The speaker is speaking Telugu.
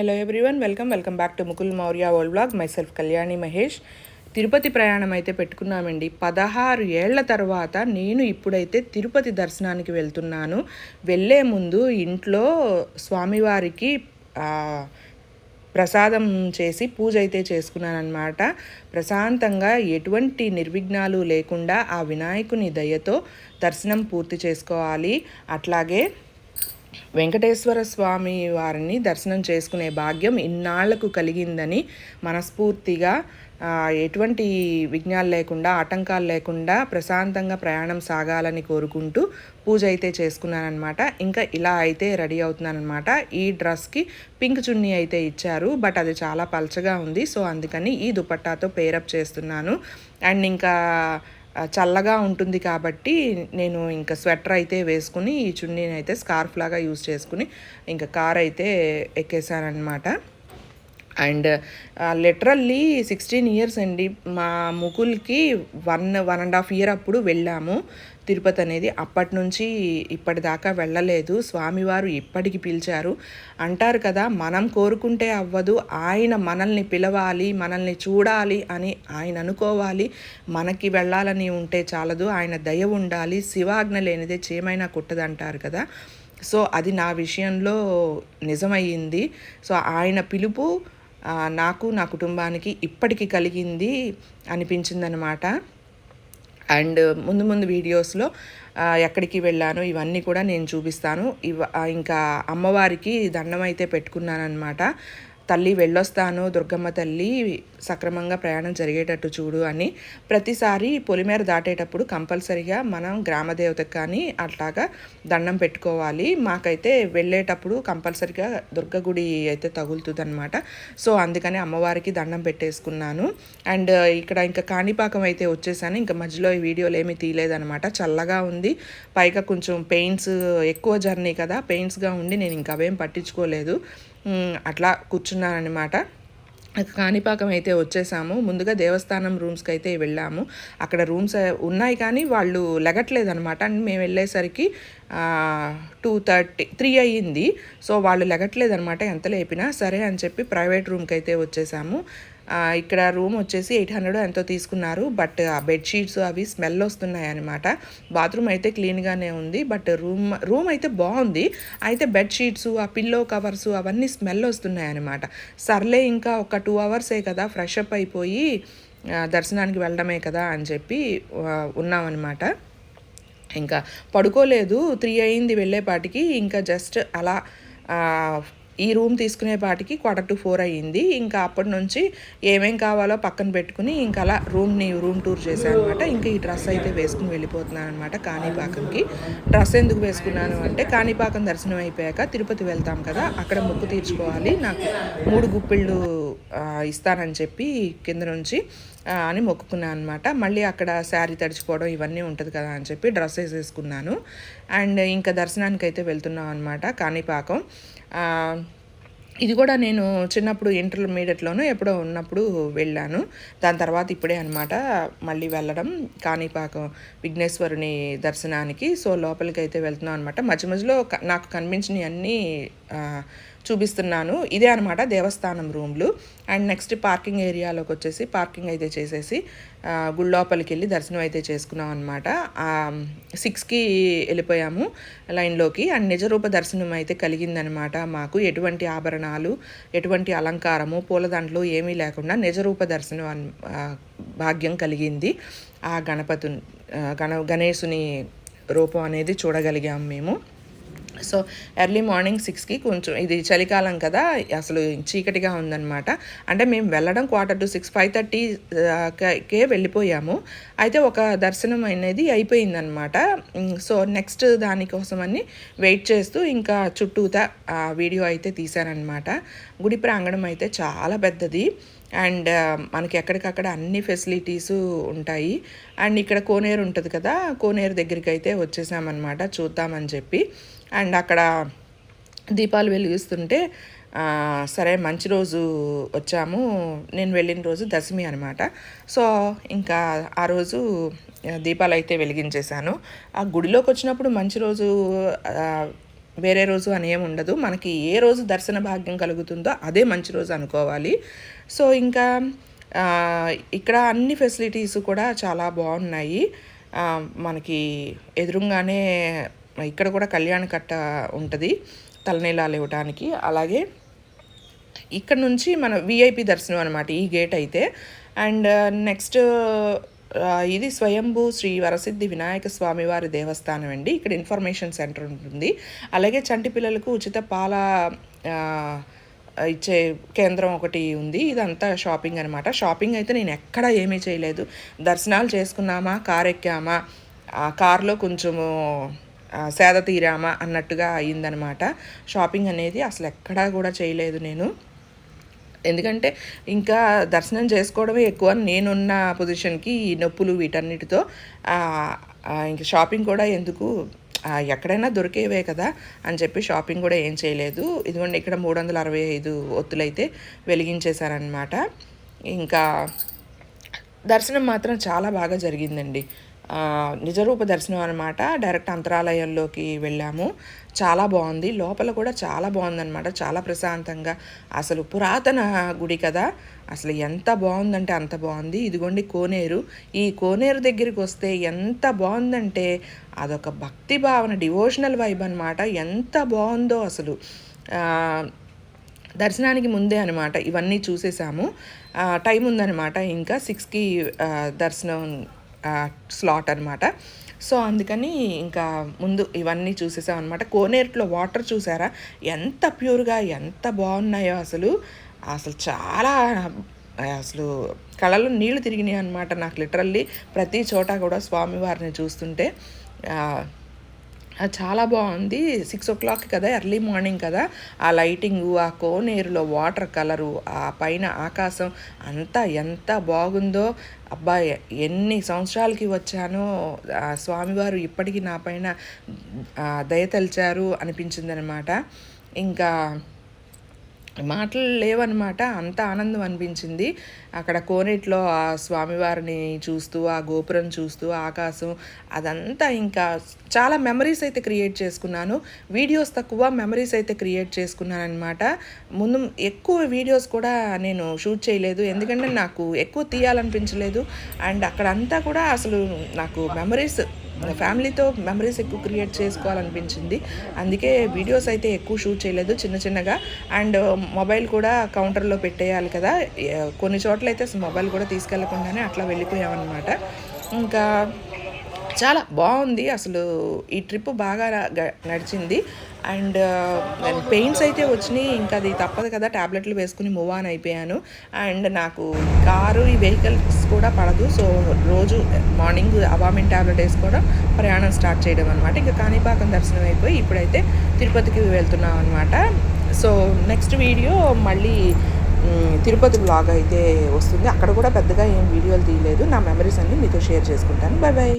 Hello everyone welcome welcome back to Mukul Maurya world vlog myself Kalyani Mahesh Tirupati ప్రయాణం అయితే పెట్టుకున్నామండి. పదహారు ఏళ్ళ తర్వాత నేను ఇప్పుడైతే తిరుపతి దర్శనానికి వెళ్తున్నాను. వెళ్ళే ముందు ఇంట్లో స్వామివారికి ప్రసాదం చేసి పూజ అయితే చేసుకున్నానమాట ప్రశాంతంగా ఎటువంటి నిర్విఘ్నాలు లేకుండా ఆ వినాయకుని దయతో దర్శనం పూర్తి చేసుకోవాలి. అట్లాగే వెంకటేశ్వర స్వామి వారిని దర్శనం చేసుకునే భాగ్యం ఇన్నాళ్ళకు కలిగిందని మనస్ఫూర్తిగా ఎటువంటి విఘ్నాలు లేకుండా ఆటంకాలు లేకుండా ప్రశాంతంగా ప్రయాణం సాగాలని కోరుకుంటూ పూజ అయితే చేసుకున్నానమాట ఇంకా ఇలా అయితే రెడీ అవుతున్నానమాట ఈ డ్రెస్కి పింక్ చున్నీ అయితే ఇచ్చారు బట్ అది చాలా పలచగా ఉంది. సో అందుకని ఈ దుపట్టాతో పేరప్ చేస్తున్నాను. అండ్ ఇంకా చల్లగా ఉంటుంది కాబట్టి నేను ఇంకా స్వెటర్ అయితే వేసుకుని ఈ చున్నీని అయితే స్కార్ఫ్ లాగా యూజ్ చేసుకుని ఇంకా కార్ అయితే ఎక్కేసానమాట అండ్ లిటరల్లీ సిక్స్టీన్ ఇయర్స్ అండి. మా ముకుల్కి one one and half year అప్పుడు వెళ్ళాము. తిరుపతి అనేది అప్పటి నుంచి ఇప్పటిదాకా వెళ్ళలేదు. స్వామివారు ఇప్పటికి పిలిచారు. అంటారు కదా మనం కోరుకుంటే అవ్వదు. ఆయన మనల్ని పిలవాలి మనల్ని చూడాలి అని ఆయన అనుకోవాలి. మనకి వెళ్ళాలని ఉంటే చాలదు. ఆయన దయ ఉండాలి. శివాజ్ఞ లేనిదే చేమైనా కుట్టదంటారు కదా. సో అది నా విషయంలో నిజమయ్యింది. సో ఆయన పిలుపు నాకు నా కుటుంబానికి ఇప్పటికీ కలిగింది అనిపించిందనమాట అండ్ ముందు ముందు వీడియోస్లో ఎక్కడికి వెళ్ళాను ఇవన్నీ కూడా నేను చూపిస్తాను. ఇవ ఇంకా అమ్మవారికి దండం అయితే పెట్టుకున్నాను అనమాట తల్లి వెళ్ళొస్తాను దుర్గమ్మ తల్లి సక్రమంగా ప్రయాణం జరిగేటట్టు చూడు అని ప్రతిసారి పొలిమేర దాటేటప్పుడు కంపల్సరిగా మనం గ్రామదేవతకు కానీ అట్లాగా దండం పెట్టుకోవాలి. మాకైతే వెళ్ళేటప్పుడు కంపల్సరిగా దుర్గ గుడి అయితే తగులుతుందనమాట సో అందుకని అమ్మవారికి దండం పెట్టేసుకున్నాను. అండ్ ఇక్కడ ఇంకా కాణిపాకం అయితే వచ్చేసాను. ఇంకా మధ్యలో ఈ వీడియోలు ఏమీ తీయలేదనమాట చల్లగా ఉంది. పైగా కొంచెం పెయిన్స్ ఎక్కువ జర్నీ కదా. పెయిన్స్గా ఉండి నేను ఇంకా అవేం పట్టించుకోలేదు. అట్లా కూర్చున్నానమాట కాణిపాకం అయితే వచ్చేసాము. ముందుగా దేవస్థానం రూమ్స్కి అయితే వెళ్ళాము. అక్కడ రూమ్స్ ఉన్నాయి కానీ వాళ్ళు లెగట్లేదు అనమాట అండ్ మేము వెళ్ళేసరికి టూ థర్టీ త్రీ అయ్యింది. సో వాళ్ళు లెగట్లేదు అనమాట ఎంత లేపినా సరే అని చెప్పి ప్రైవేట్ రూమ్కి అయితే వచ్చేసాము. ఇక్కడ రూమ్ వచ్చేసి ఎయిట్ హండ్రెడ్ ఎంతో తీసుకున్నారు బట్ ఆ బెడ్షీట్స్ అవి స్మెల్ వస్తున్నాయి అనమాట బాత్రూమ్ అయితే క్లీన్గానే ఉంది బట్ రూమ్ రూమ్ అయితే బాగుంది. అయితే బెడ్షీట్స్ ఆ పిల్లో కవర్స్ అవన్నీ స్మెల్ వస్తున్నాయి అనమాట సర్లే ఇంకా ఒక టూ అవర్సే కదా ఫ్రెష్ అప్ అయిపోయి దర్శనానికి వెళ్ళడమే కదా అని చెప్పి ఉన్నామన్నమాట ఇంకా పడుకోలేదు త్రీ అయింది వెళ్ళేపాటికి ఇంకా జస్ట్ అలా ఈ రూమ్ తీసుకునే పాటికి క్వార్టర్ టు ఫోర్ అయ్యింది. ఇంకా అప్పటి నుంచి ఏమేం కావాలో పక్కన పెట్టుకుని ఇంకా అలా రూమ్ని రూమ్ టూర్ చేశాను అనమాట ఇంకా ఈ డ్రెస్ అయితే వేసుకుని వెళ్ళిపోతున్నాను అనమాట కాణిపాకంకి. డ్రెస్ ఎందుకు వేసుకున్నాను అంటే కాణిపాకం దర్శనం అయిపోయాక తిరుపతి వెళ్తాం కదా అక్కడ మొక్కు తీర్చుకోవాలి నాకు మూడు గుప్పిళ్ళు ఇస్తానని చెప్పి కింద నుంచి అని మొక్కుకున్నాను అనమాట మళ్ళీ అక్కడ శారీ తడిచిపోవడం ఇవన్నీ ఉంటుంది కదా అని చెప్పి డ్రెస్ వేసేసుకున్నాను. అండ్ ఇంకా దర్శనానికి అయితే వెళ్తున్నాం అనమాట కాణిపాకం. ఇది కూడా నేను చిన్నప్పుడు ఇంటర్మీడియట్లోనూ ఎప్పుడో ఉన్నప్పుడు వెళ్ళాను. దాని తర్వాత ఇప్పుడే అనమాట మళ్ళీ వెళ్ళడం. కాణిపాకం విఘ్నేశ్వరుని దర్శనానికి సో లోపలికి అయితే వెళ్తున్నాం అనమాట మధ్య మధ్యలో నాకు కనిపించినవి అన్నీ చూపిస్తున్నాను. ఇదే అనమాట దేవస్థానం రూమ్లు. అండ్ నెక్స్ట్ పార్కింగ్ ఏరియాలోకి వచ్చేసి పార్కింగ్ అయితే చేసేసి గుళ్ళోపలికి గుడి లోపలికి వెళ్ళి దర్శనం అయితే చేసుకున్నాం అనమాట సిక్స్కి వెళ్ళిపోయాము లైన్లోకి. అండ్ నిజరూప దర్శనం అయితే కలిగిందనమాట మాకు. ఎటువంటి ఆభరణాలు ఎటువంటి అలంకారము పూలదండలు ఏమీ లేకుండా నిజరూప దర్శనం భాగ్యం కలిగింది. ఆ గణపతు గణ గణేశుని రూపం అనేది చూడగలిగాము మేము. సో ఎర్లీ మార్నింగ్ సిక్స్కి కొంచెం ఇది చలికాలం కదా అసలు చీకటిగా ఉందన్నమాట. అంటే మేము వెళ్ళడం క్వార్టర్ టు సిక్స్ ఫైవ్ థర్టీకే వెళ్ళిపోయాము. అయితే ఒక దర్శనం అనేది అయిపోయిందనమాట సో నెక్స్ట్ దానికోసమని వెయిట్ చేస్తూ ఇంకా చుట్టూతా వీడియో అయితే తీశానమాట గుడి ప్రాంగణం అయితే చాలా పెద్దది. అండ్ మనకి ఎక్కడికక్కడ అన్ని ఫెసిలిటీస్ ఉంటాయి. అండ్ ఇక్కడ కోనేరు ఉంటుంది కదా కోనేరు దగ్గరికి అయితే వచ్చేసామన్నమాట చూద్దామని చెప్పి. అండ్ అక్కడ దీపాలు వెలిగిస్తుంటే సరే మంచి రోజు వచ్చాము. నేను వెళ్ళిన రోజు దశమి అనమాట సో ఇంకా ఆ రోజు దీపాలు అయితే వెలిగించేశాను. ఆ గుడిలోకి వచ్చినప్పుడు మంచి రోజు వేరే రోజు అని ఏమి ఉండదు. మనకి ఏ రోజు దర్శన భాగ్యం కలుగుతుందో అదే మంచి రోజు అనుకోవాలి. సో ఇంకా ఇక్కడ అన్ని ఫెసిలిటీస్ కూడా చాలా బాగున్నాయి. మనకి ఎదురుగానే ఇక్కడ కూడా కళ్యాణ కట్ట ఉంటుంది తలనీలాలు ఇవ్వడానికి అలాగే ఇక్కడ నుంచి మన విఐపి దర్శనం అనమాట ఈ గేట్ అయితే. అండ్ uh, నెక్స్ట్ ఇది స్వయంభూ శ్రీ వరసిద్ధి వినాయక స్వామి వారి దేవస్థానం అండి. ఇక్కడ ఇన్ఫర్మేషన్ సెంటర్ ఉంటుంది. అలాగే చంటి పిల్లలకు ఉచిత పాల ఇచ్చే కేంద్రం ఒకటి ఉంది. ఇదంతా షాపింగ్ అనమాట షాపింగ్ అయితే నేను ఎక్కడ ఏమీ చేయలేదు. దర్శనాలు చేసుకున్నామా కార్ ఎక్కామా ఆ కార్లో కొంచెము సేద తీరామా అన్నట్టుగా అయ్యిందనమాట షాపింగ్ అనేది అసలు ఎక్కడా కూడా చేయలేదు నేను. ఎందుకంటే ఇంకా దర్శనం చేసుకోవడమే ఎక్కువ. నేనున్న పొజిషన్కి ఈ నొప్పులు వీటన్నిటితో ఇంకా షాపింగ్ కూడా ఎందుకు ఎక్కడైనా దొరికేవే కదా అని చెప్పి షాపింగ్ కూడా ఏం చేయలేదు. ఇదిగోండి ఇక్కడ మూడు వందల అరవై ఐదు ఒత్తులైతే వెలిగించేశారనమాట ఇంకా దర్శనం మాత్రం చాలా బాగా జరిగిందండి. నిజరూప దర్శనం అనమాట డైరెక్ట్ అంతరాలయంలోకి వెళ్ళాము. చాలా బాగుంది. లోపల కూడా చాలా బాగుందన్నమాట. చాలా ప్రశాంతంగా. అసలు పురాతన గుడి కదా. అసలు ఎంత బాగుందంటే అంత బాగుంది. ఇదిగోండి కోనేరు. ఈ కోనేరు దగ్గరికి వస్తే ఎంత బాగుందంటే అదొక భక్తి భావన డివోషనల్ వైబ్ అనమాట ఎంత బాగుందో అసలు. దర్శనానికి ముందే అనమాట ఇవన్నీ చూసేసాము. టైం ఉందనమాట ఇంకా సిక్స్కి దర్శనం స్లాట్ అనమాట సో అందుకని ఇంకా ముందు ఇవన్నీ చూసేసామన్నమాట. కోనేరులో వాటర్ చూసారా? ఎంత ప్యూర్గా ఎంత బాగున్నాయో అసలు. అసలు చాలా అసలు కళలో నీళ్ళు తిరిగినాయి అనమాట నాకు లిటరల్లీ. ప్రతి చోట కూడా స్వామివారిని చూస్తుంటే చాలా బాగుంది. సిక్స్ ఓ క్లాక్ కదా ఎర్లీ మార్నింగ్ కదా. ఆ లైటింగు ఆ కోనేరులో వాటర్ కలరు ఆ పైన ఆకాశం అంతా ఎంత బాగుందో. అబ్బా ఎన్ని సంవత్సరాలకి వచ్చానో. స్వామివారు ఇప్పటికీ నా పైన దయతలిచారు దయ తలిచారు అనిపించిందనమాట. ఇంకా మాటలు లేవన్నమాట. అంత ఆనందం అనిపించింది. అక్కడ కోనేట్లో ఆ స్వామివారిని చూస్తూ ఆ గోపురం చూస్తూ ఆకాశం అదంతా ఇంకా చాలా మెమరీస్ అయితే క్రియేట్ చేసుకున్నాను. వీడియోస్ తక్కువ మెమరీస్ అయితే క్రియేట్ చేసుకున్నాను అనమాట ముందు ఎక్కువ వీడియోస్ కూడా నేను షూట్ చేయలేదు. ఎందుకంటే నాకు ఎక్కువ తీయాలనిపించలేదు. అండ్ అక్కడంతా కూడా అసలు నాకు మెమరీస్ ఫ్యామిలీతో మెమరీస్ ఎక్కువ క్రియేట్ చేసుకోవాలనిపించింది. అందుకే వీడియోస్ అయితే ఎక్కువ షూట్ చేయలేదు చిన్న చిన్నగా. అండ్ మొబైల్ కూడా కౌంటర్లో పెట్టేయాలి కదా. కొన్ని చోట్ల అయితే అసలు మొబైల్ కూడా తీసుకెళ్ళకుండానే అట్లా వెళ్ళిపోయామన్నమాట. ఇంకా చాలా బాగుంది. అసలు ఈ ట్రిప్ బాగా గ- నడిచింది. అండ్ పెయిన్స్ అయితే వచ్చినాయి. ఇంకా అది తప్పదు కదా. ట్యాబ్లెట్లు వేసుకుని మూవ్ ఆన్ అయిపోయాను. అండ్ నాకు కారు ఈ వెహికల్స్ కూడా పడదు. సో రోజు మార్నింగ్ అవామిన్ ట్యాబ్లెట్ వేసుకోవడం ప్రయాణం స్టార్ట్ చేయడం అనమాట ఇంకా కాణిపాకం దర్శనం అయిపోయి ఇప్పుడైతే తిరుపతికి వెళ్తున్నాం అనమాట సో నెక్స్ట్ వీడియో మళ్ళీ తిరుపతి బ్లాగ్ అయితే వస్తుంది. అక్కడ కూడా పెద్దగా ఏం వీడియోలు తీయలేదు. నా మెమరీస్ అన్నీ మీతో షేర్ చేసుకుంటాను. Bye bye